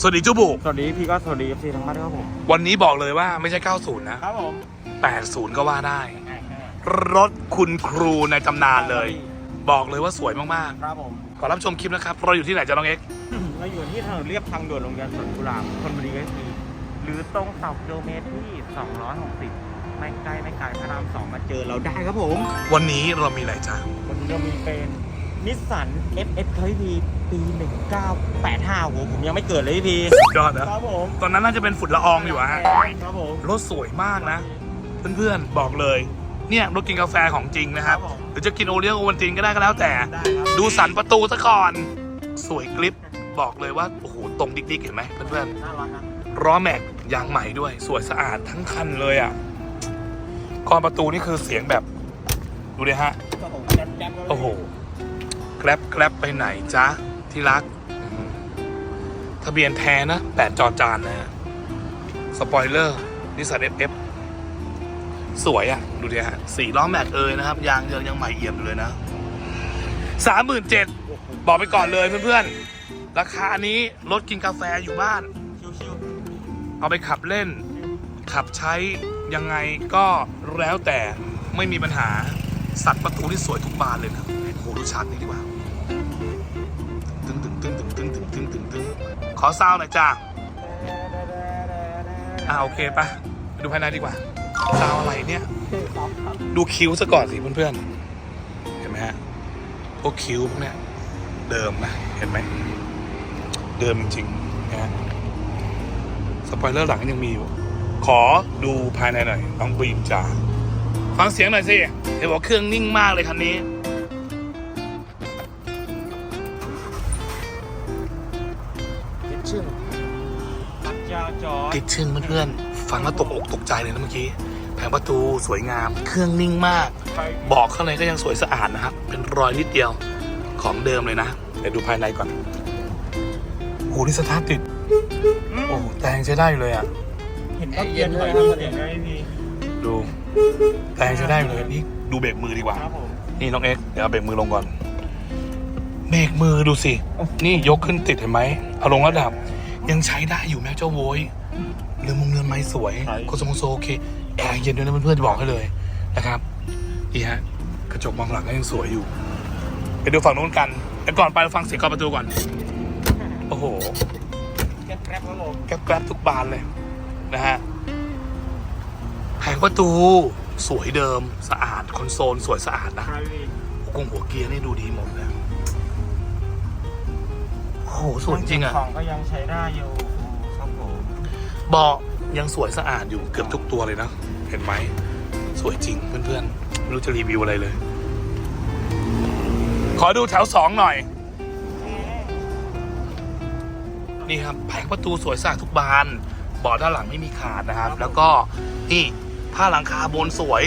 สวัสดีเจ้าบุสวัสดีพี่ก็สวัสดีเอฟซีทั้งบ้านครับผมวันนี้บอกเลยว่าไม่ใช่ 90 นะ ครับผม80 ก็ว่าได้ รถคุณครูในตำนานเลย บอกเลยว่าสวยมากครับผมๆ ขอรับชมคลิปนะครับ เราอยู่ที่ไหนจ๊ะน้องเอ็กซ์เราอยู่ที่ถนนเรียบทางด่วนโรงเรียนสวนกุหลาบคนบุรีก็ทีหรือตรงเสากิโลเมตรที่ 260 ไม่ไกลไม่ไกลพระรามสองมาเจอเราได้ครับผม วันนี้เรามีอะไรจ้าวันนี้เรามีเป็น นิสสัน FS ครับพี่พีปี 1985โหผมยังไม่เกิดเลยพี่พียอดนะครับผมตอนนั้นน่าจะเป็นฝุ่นละอองอยู่อะฮะ ครับผม รถสวยมากนะ เพื่อนๆ บอกเลย เนี่ยรถกินกาแฟของจริงนะครับผม หรือจะกินโอเลี้ยงโอวันตินก็ได้ก็แล้วแต่ ได้ครับดูสันประตูซะก่อน สวยกริปบอกเลยว่า โอ้โห ตรงดิกๆ เห็นไหมเพื่อนน่ารักนะๆล้อแม็กยางใหม่ด้วย สวยสะอาดทั้งคันเลยอะกรอนประตูนี่คือเสียงแบบ ดูดิฮะ ครับผมแจ๊บแจ๊บครับโอ้โหแกร็บแกร็บไปไหนจ๊ะ ที่รัก ทะเบียนแท้นะแปดจอจานนะ สปอยเลอร์นิสสันเอฟเอฟสวยอะ่ะ ดูดิฮะสี่ล้อแม็กเอยนะครับ ยางเยังยังใหม่เอี่ยมอยู่เลยนะสามหมื่นเจ็ดบอกไปก่อนเลยเพื่อนๆ ราคานี้รถกินกาแฟอยู่บ้าน เอาไปขับเล่น ขับใช้ยังไงก็แล้วแต่ไม่มีปัญหา สัตว์ประตูที่สวยทุกบานเลยนะโอ้โหดูฉากนี้ดีกว่า อซาวหน่อยจ้าอ่าโอเคปะไปดูภายในดีกว่าซาวอะไรเนี่ย ดูคิ้วซะก่อนสิเพื่อนๆ เห็นไหมฮะ พวกคิ้วพวกเนี้ยเดิมนะ เห็นไหม เดิมจริงๆนะฮะสปอยเลอร์หลังยังมีอยู่ ขอดูภายในหน่อยน้องบีมจ๋าฟังเสียงหน่อยสิ เห็นบอกเครื่องนิ่งมากเลยคันนี้ ติดชึ่งเพื่อนๆ ฟังแล้วตกอกตกใจเลยนะเมื่อกี้ แผงประตูสวยงาม เครื่องนิ่งมากไปบอกข้างในก็ยังสวยสะอาดนะครับ เป็นรอยนิดเดียวของเดิมเลยนะเดี๋ยวดูภายในก่อนโอ้โหนี่สตาร์ทติด โอ้โหแต่ยังใช้ได้อยู่เลยอะ เห็นก็เย็นเลยครับเสียงไงพี่ดู แต่ยังใช้ได้อยู่เลยนี่ดูเบรกมือดีกว่าครับผมนี่น้องเอ็กซ์เดี๋ยวเอาเบรกมือลงก่อน เบรกมือดูสิ นี่ยกขึ้นติดเห็นไหมเอาลงระดับ ยังใช้ได้อยู่แม้เจ้าโวยเรือมงเรือนไม้สวยโคสมโซโอเคแอร์เย็นด้วยนะเพื่อนๆจะบอกให้เลยนะครับนี่ฮะกระจกมองหลังก็ยังสวยอยู่ ไปดูฝั่งนู้นกันแต่ก่อนไปเราฟังเสียงกรอนประตูก่อน โอ้โห แก๊บแก๊บครับผมแกรบๆทุกบานเลย นะฮะแผงประตูสวยเดิมสะอาด คอนโซลสวยสะอาดนะครับพี่ กงหัวเกียร์นี่ดูดีหมดเลยโอ้โหสวยจริงอะของก็ยังใช้ได้อยู่ครับผมเบาะยังสวยสะอาดอยู่เกือบทุกตัวเลยนะ เห็นไหม สวยจริงเพื่อนๆ ไม่รู้จะรีวิวอะไรเลย ขอดูแถวสองหน่อย นี่ครับแผงประตูสวยสะอาดทุกบานเบาะด้านหลังไม่มีขาดนะครับ แล้วก็นี่ผ้าหลังคาบนสวย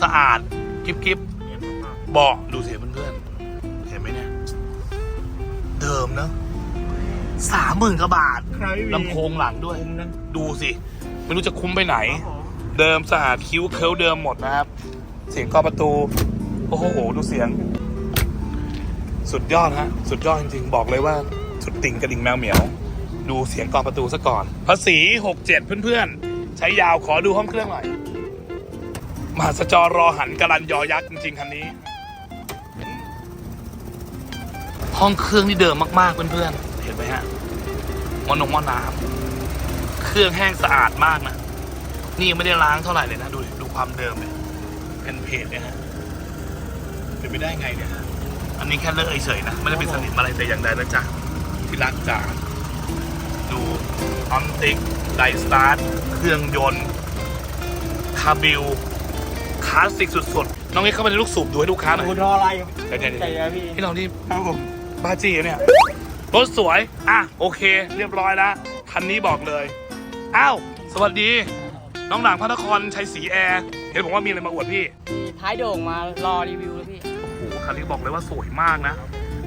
สะอาดกิ๊บกิ๊บเย็นมากเบาะดูสิเพื่อน เดิมนะสามหมื่นกว่าบาทครับพี่ลำโพงหลังด้วย คุ้มนะดูสิ ไม่รู้จะคุ้มไปไหน ครับผมเดิมสะอาดคิ้วเคิ้วเดิมหมดนะครับ เสียงกรอบประตู โอ้โห ดูเสียง สุดยอดฮะ สุดยอดจริงๆ บอกเลยว่า สุดติ่งกระดิ่งแมวเหมียว ดูเสียงกรอบประตูซะก่อน ภาษีหกเจ็ดเพื่อนๆ ใช้ยาวขอดูห้องเครื่องหน่อยมหาสจรรอหันกรันยอยักษ์จริงๆ คันนี้ ห้องเครื่องนี่เดิมมากๆเพื่อนๆเห็นไหมฮะมอนงมอน้ำเครื่องแห้งสะอาดมากนะนี่ยังไม่ได้ล้างเท่าไหร่เลยนะดูดิดูความเดิมเลยเป็นเพจเนี่ยฮะเป็นไปได้ไงเนี่ยฮะอันนี้แค่เลอะเฉยๆนะไม่ได้เป็นสนิมอะไรแต่อย่างใดนะจ๊ะที่รักจ๋าดูออนติกไดสตาร์ทเครื่องยนต์คาบิลคลาสสิกสุดๆ น้องเอ็กซ์เข้าไปในลูกสูบดูให้ลูกค้าหน่อยคุณรออะไรเดี๋ยวๆๆใจอะพี่พี่น้องนี่ครับผม บ้าจีเนี่ย รถสวย อะ โอเค เรียบร้อยแล้ว คันนี้บอกเลย อ้าว สวัสดี น้องหลังพระนครชัยศรีแอร์ เห็นบอกว่ามีอะไรมาอวดพี่มีท้ายโด่งมารอรีวิวแล้วพี่ โอ้โห คันนี้บอกเลยว่าสวยมากนะ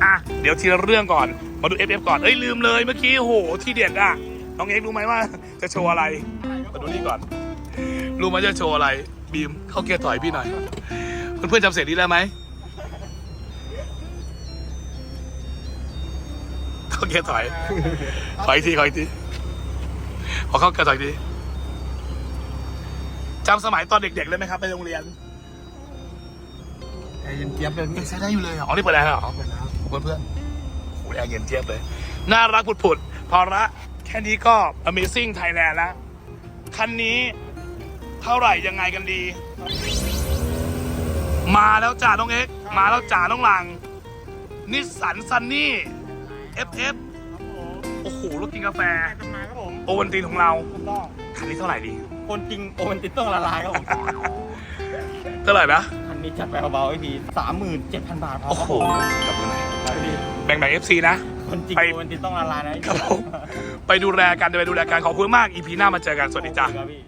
อะ เดี๋ยวทีละเรื่องก่อน มาดู FF ก่อน เอ้ยลืมเลยเมื่อกี้โอ้โหที่เด็ดอะ น้องเอ็กซ์รู้ไหมว่า จะโชว์อะไร มาดูนี่ก่อน รู้ไหมจะโชว์อะไร บีมเข้าเกียร์ถอยพี่หน่อย เพื่อนๆจำเสียงนี้ได้ไหม เข้าเกียร์ถอย ถอยอีกทีถอยอีกทีขอเข้าเกียร์ถอยอีกทีจำสมัยตอนเด็กๆเลยไหมครับ ไปโรงเรียนแอร์เย็นเจี๊ยบเลยพี่ยังใช้ได้อยู่เลยเหรออ๋อนี่เปิดแอร์เหรอ เปิดแล้วเพื่อนเพื่อนๆโอ้ยแอร์เย็นเจี๊ยบเลย น่ารักผุดๆพอละแค่นี้ก็ Amazing Thailand แล้ว คันนี้เท่าไหร่ยังไงกันดี มาแล้วจ่าน้องเอ็กซ์มาแล้วจ่าน้องหลัง นิสสันซันนี่ FF โอ้โหรถกินกาแฟตำนานครับผมโอวันตินของเรา ถูกต้องคันนี้เท่าไหร่ดี คนจริงโอวันติดต้องละลายครับผมเท่าไหร่นะคันนี้จัดไปเบาๆไอ้ทีสามหมื่นเจ็ดพันบาทพอโอ้โหกลับมาหน่อยครับพี่แบ่งแบ่ง FC นะ คนจริงไป โอวันติดต้องละลายนะครับผม ไปดูแลกันไปดูแลกันขอบคุณมาก EP หน้ามาเจอกัน สวัสดีจ้า ครับพี่